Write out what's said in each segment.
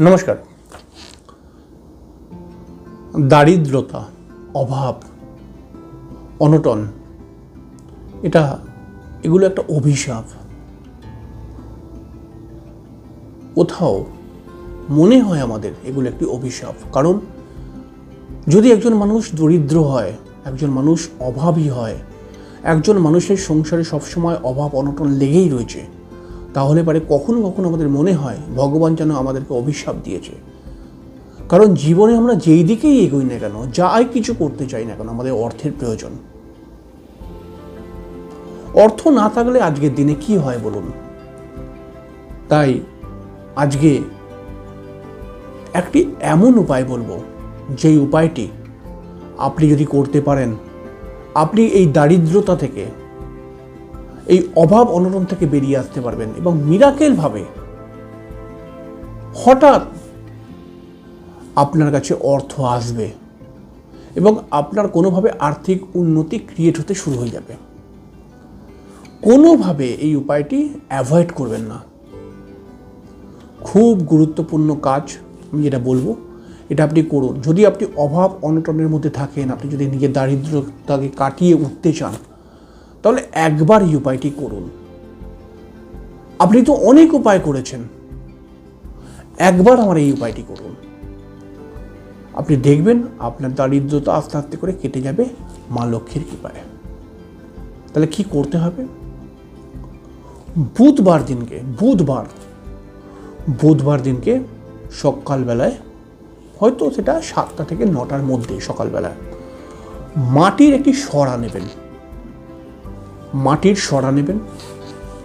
নমস্কার। দারিদ্রতা, অভাব, অনটন, এটা, এগুলো একটা অভিশাপ। কোথাও মনে হয় আমাদের এগুলো একটি অভিশাপ। কারণ যদি একজন মানুষ দরিদ্র হয়, একজন মানুষ অভাবী হয়, একজন মানুষের সংসারে সবসময় অভাব, অনটন লেগেই রয়েছে তাহলে পারে কখনো কখনো আমাদের মনে হয় ভগবান যেন আমাদেরকে অভিশাপ দিয়েছে। কারণ জীবনে আমরা যেই দিকেই এগোই না কেন, যাই কিছু করতে চাই না কেন, আমাদের অর্থের প্রয়োজন। অর্থ না থাকলে আজকের দিনে কি হয় বলুন? তাই আজকে একটি এমন উপায় বলব, যেই উপায়টি আপনি যদি করতে পারেন, আপনি এই দারিদ্রতা থেকে এই অভাব অনটন থেকে বেরিয়ে আসতে পারবেন এবং মিরাকেলভাবে হঠাৎ আপনার কাছে অর্থ আসবে এবং আপনার কোনোভাবে আর্থিক উন্নতি ক্রিয়েট হতে শুরু হয়ে যাবে। কোনোভাবে এই উপায়টি অ্যাভয়েড করবেন না। খুব গুরুত্বপূর্ণ কাজ, আমি যেটা বলব, এটা আপনি করুন। যদি আপনি অভাব অনটনের মধ্যে থাকেন, আপনি যদি নিজের দারিদ্রতাকে কাটিয়ে উঠতে চান তাহলে একবার এই উপায়টি করুন। আপনি তো অনেক উপায় করেছেন। একবার আমার এই উপায়টি করুন। আপনি দেখবেন আপনার দারিদ্রতা আস্তে আস্তে করে কেটে যাবে মা লক্ষ্মীর কৃপায়। তাহলে কি করতে হবে? বুধবার দিনকে, বুধবার বুধবার দিনকে সকালবেলায়, হয়তো সেটা সাতটা থেকে নটার মধ্যে সকালবেলায়, মাটির একটি সরা নেবেন। মাটির সরা নেবেন।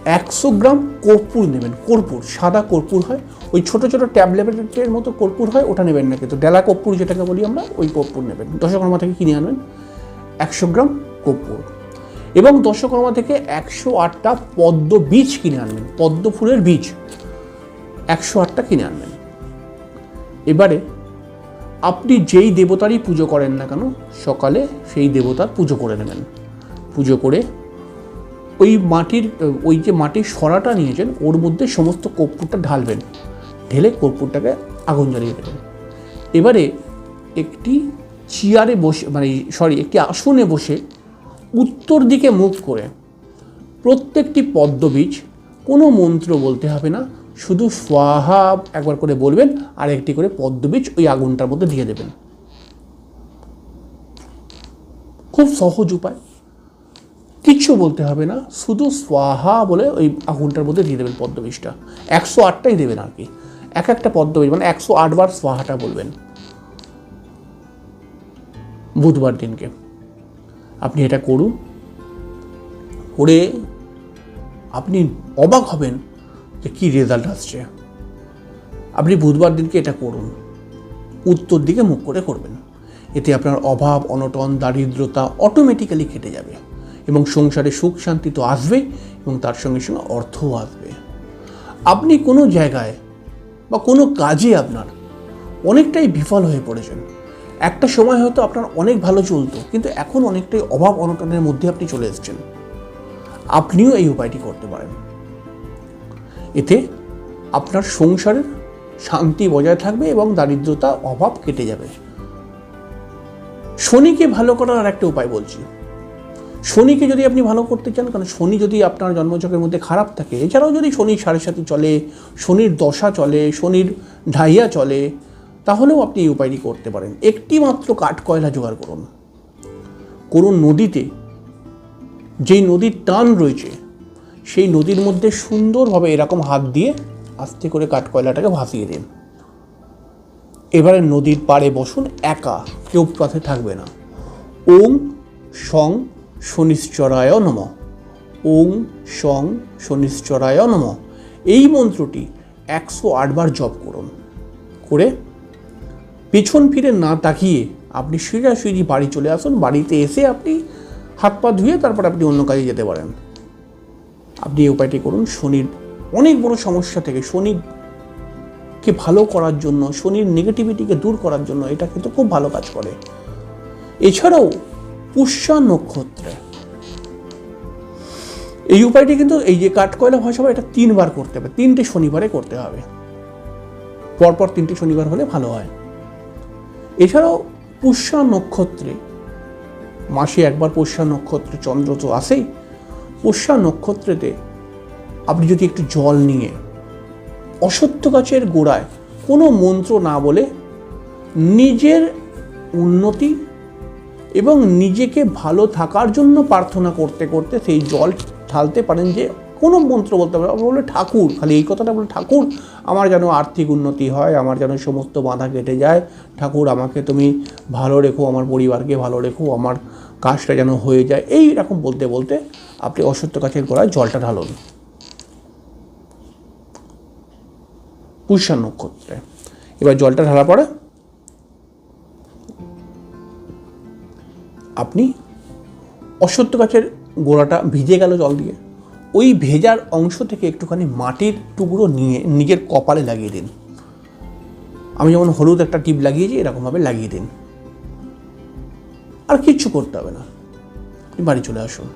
একশো গ্রাম কর্পূর নেবেন। কর্পূর, সাদা কর্পূর হয়। ওই ছোট ছোটো ট্যাবলেটের মতো কর্পূর হয়, ওটা নেবেন না কিন্তু। ডেলা কর্পূর যেটাকে বলি আমরা, ওই কর্পূর নেবেন। দশকর্মা থেকে কিনে আনবেন একশো গ্রাম কর্পূর। এবং দশকর্মা থেকে একশো আটটা পদ্ম বীজ কিনে আনবেন। পদ্ম ফুলের বীজ। একশো আটটা কিনে আনবেন। এবারে আপনি যেই দেবতারই পুজো করেন না কেন, সকালে সেই দেবতার পুজো করে নেবেন। পুজো করে ওই মাটির, ওই যে মাটির সরাটা নিয়েছেন, ওর মধ্যে সমস্ত কর্পূরটা ঢালবেন। ঢেলে কর্পূরটাকে আগুন জ্বালিয়ে দেবেন। এবারে একটি চেয়ারে বসে মানে সরি, একটি আসনে বসে উত্তর দিকে মুখ করে প্রত্যেকটি পদ্মবীজ, কোনো মন্ত্র বলতে হবে না, শুধু সোয়াহা একবার করে বলবেন, আর একটি করে পদ্মবীজ ওই আগুনটার মধ্যে দিয়ে দেবেন। খুব সহজ উপায়। কিচ্ছু বলতে হবে না, শুধু সোয়াহা বলে ওই আগুনটার মধ্যে দিয়ে দেবেন পদ্মবীজটা একশো আটটাই দেবেন আর কি। এক একটা পদ্মবীজ মানে একশো আটবার সোয়াহাটা বলবেন। বুধবার দিনকে। আপনি এটা করুন। করে আপনি অবাক হবেন যে কী রেজাল্ট আসছে। আপনি বুধবার দিনকে এটা করুন। উত্তর দিকে মুখ করে করবেন। এতে আপনার অভাব, অনটন, দারিদ্রতা অটোমেটিক্যালি কেটে যাবে। এবং সংসারে সুখ শান্তি তো আসবেই এবং তার সঙ্গে সঙ্গে অর্থও আসবে। আপনি কোনো জায়গায় বা কোনো কাজে আপনার অনেকটাই বিফল হয়ে পড়েছেন। একটা সময় হয়তো আপনার অনেক ভালো চলতো, কিন্তু এখন অনেকটাই অভাব অনটনের মধ্যে আপনি চলে এসেছেন। আপনিও এই উপায়টি করতে পারেন। এতে আপনার সংসারের শান্তি বজায় থাকবে এবং দারিদ্রতা, অভাব কেটে যাবে। শনিকে ভালো করার একটা উপায় বলছি। শনিকে যদি আপনি ভালো করতে চান, কারণ শনি যদি আপনার জন্মচকের মধ্যে খারাপ থাকে, এছাড়াও যদি শনির সাড়ে সাথে চলে, শনির দশা চলে, শনির ঢাইয়া চলে, তাহলেও আপনি এই উপায়টি করতে পারেন। একটি মাত্র কাঠ কয়লা জোগাড় করুন। কোনো নদীতে, যেই নদীর টান রয়েছে, সেই নদীর মধ্যে সুন্দরভাবে এরকম হাত দিয়ে আস্তে করে কাঠ কয়লাটাকে ভাসিয়ে দিন। এবারে নদীর পাড়ে বসুন, একা, কেউ পথে থাকবে না। ওং সং শনিশ্চরায় নম। ওং সং শনিশ্চরায় নম। এই মন্ত্রটি একশো আটবার জপ করুন। করে পেছন ফিরে না তাকিয়ে আপনি সোজাসুজি বাড়ি চলে আসুন। বাড়িতে এসে আপনি হাত পা ধুয়ে তারপর আপনি অন্য কাজে যেতে পারেন। আপনি এই উপায়টি করুন। শনির অনেক বড় সমস্যা থেকে শনিকে ভালো করার জন্য, শনির নেগেটিভিটিকে দূর করার জন্য এটা কিন্তু খুব ভালো কাজ করে। এছাড়াও পুষ্যা নক্ষত্রে। এই উপায়টি কিন্তু এই যে কাঠকয়লা ভাষা এটা তিনবার করতে হবে। তিনটে শনিবারে করতে হবে। পরপর তিনটে শনিবার হলে ভালো হয়। এছাড়াও পুষ্যা নক্ষত্রে, মাসে একবার পুষ্যা নক্ষত্রে চন্দ্র তো আসেই পুষ্যা নক্ষত্রেতে আপনি যদি একটু জল নিয়ে অসত্য গাছের গোড়ায় কোনো মন্ত্র না বলে নিজের উন্নতি এবং নিজেকে ভালো থাকার জন্য প্রার্থনা করতে করতে সেই জল ঢালতে পারেন যে কোনো মন্ত্র বলতে পারে বলে ঠাকুর, খালি এই কথাটা বলে ঠাকুর, আমার যেন আর্থিক উন্নতি হয়, আমার যেন সমস্ত বাধা কেটে যায়। ঠাকুর, আমাকে তুমি ভালো রেখো, আমার পরিবারকে ভালো রেখো, আমার কাজটা যেন হয়ে যায়। এই রকম বলতে বলতে আপনি অসত্য গাছের গোড়ায় জলটা ঢালুন। পুষ্যা নক্ষত্রে। এবার জলটা ঢালা পরে আপনি অশ্বত্থ গাছের গোড়াটা ভিজে গেল জল দিয়ে। ওই ভেজার অংশ থেকে একটুখানি মাটির টুকরো নিয়ে নিজের কপালে লাগিয়ে দিন। আমি যেমন হলুদ একটা টিপ লাগিয়েছি, এরকমভাবে লাগিয়ে দিন। আর কিচ্ছু করতে হবে না। আপনি বাড়ি চলে আসুন।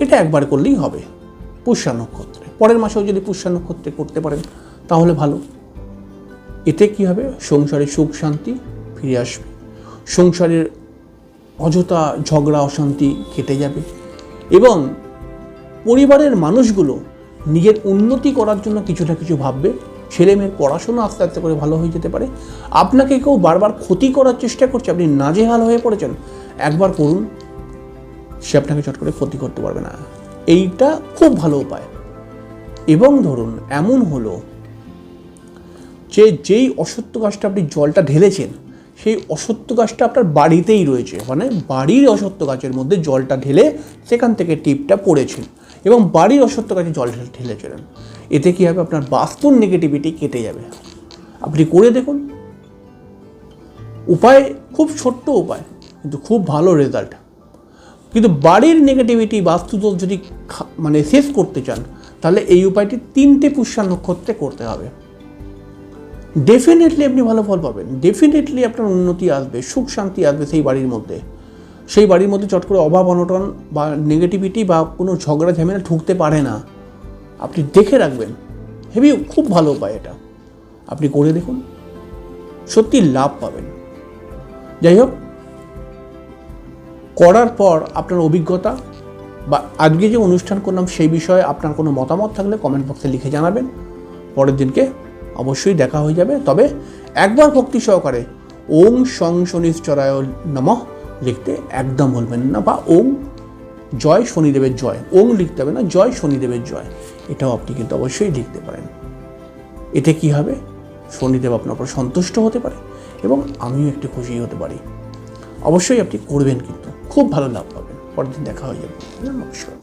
এটা একবার করলেই হবে। পুষ্যা নক্ষত্রে পরের মাসেও যদি পুষ্যা নক্ষত্রে করতে পারেন, তাহলে ভালো। এতে কি হবে? সংসারে সুখ, শান্তি ফিরে আসবে। সংসারের অযথা ঝগড়া, অশান্তি কেটে যাবে এবং পরিবারের মানুষগুলো নিজের উন্নতি করার জন্য কিছু না কিছু ভাববে। ছেলে মেয়ের পড়াশোনা আস্তে আস্তে করে ভালো হয়ে যেতে পারে। আপনাকে কেউ বারবার ক্ষতি করার চেষ্টা করছে, আপনি নাজেহাল হয়ে পড়েছেন। একবার করুন সে আপনাকে চট করে ক্ষতি করতে পারবে না। এইটা খুব ভালো উপায়। এবং ধরুন, এমন হলো যে যেই অসত্য গাছটা আপনি জলটা ঢেলেছেন সেই অসত্য গাছটা আপনার বাড়িতেই রয়েছে। মানে বাড়ির অসত্য গাছের মধ্যে জলটা ঢেলে সেখান থেকে টিপটা পড়েছেন এবং বাড়ির অসত্য গাছে জল ঢেলে- ঢেলেছিলেন এতে কী হবে? আপনার বাস্তুর নেগেটিভিটি কেটে যাবে। আপনি করে দেখুন। উপায় খুব ছোট্ট উপায়, কিন্তু খুব ভালো রেজাল্ট কিন্তু বাড়ির নেগেটিভিটি বাস্তুদোষ যদি মানে শেষ করতে চান, তাহলে এই উপায়টি তিনটে পুষ্যা নক্ষত্রে করতে হবে। ডেফিনেটলি আপনি ভালো ফল পাবেন। ডেফিনেটলি আপনার উন্নতি আসবে, সুখ শান্তি আসবে সেই বাড়ির মধ্যে। সেই বাড়ির মধ্যে চট করে অভাব, অনটন বা নেগেটিভিটি বা কোনো ঝগড়া, ঝামেলা ঢুকতে পারে না। আপনি দেখে রাখবেন। হেবি খুব ভালো উপায় এটা। আপনি করে দেখুন, সত্যি লাভ পাবেন। যাই হোক, করার পর আপনার অভিজ্ঞতা বা আজকে যে অনুষ্ঠান করলাম সেই বিষয়ে আপনার কোনো মতামত থাকলে কমেন্ট বক্সে লিখে জানাবেন। পরের দিনকে অবশ্যই দেখা হয়ে যাবে। তবে একবার ভক্তি সহকারে ওং সং শনিশ্চরায় নমঃ লিখতে একদম বলবেন না বা ওং জয় শনিদেবের জয়, ওং লিখতে হবে না, জয় শনিদেবের জয়। এটাও আপনি কিন্তু অবশ্যই লিখতে পারেন। এতে কি হবে? শনিদেব আপনার উপর সন্তুষ্ট হতে পারে এবং আমিও একটু খুশি হতে পারি। অবশ্যই আপনি করবেন কিন্তু। খুব ভালো লাভ পাবেন। পরের দিন দেখা হয়ে যাবে। নমস্কার।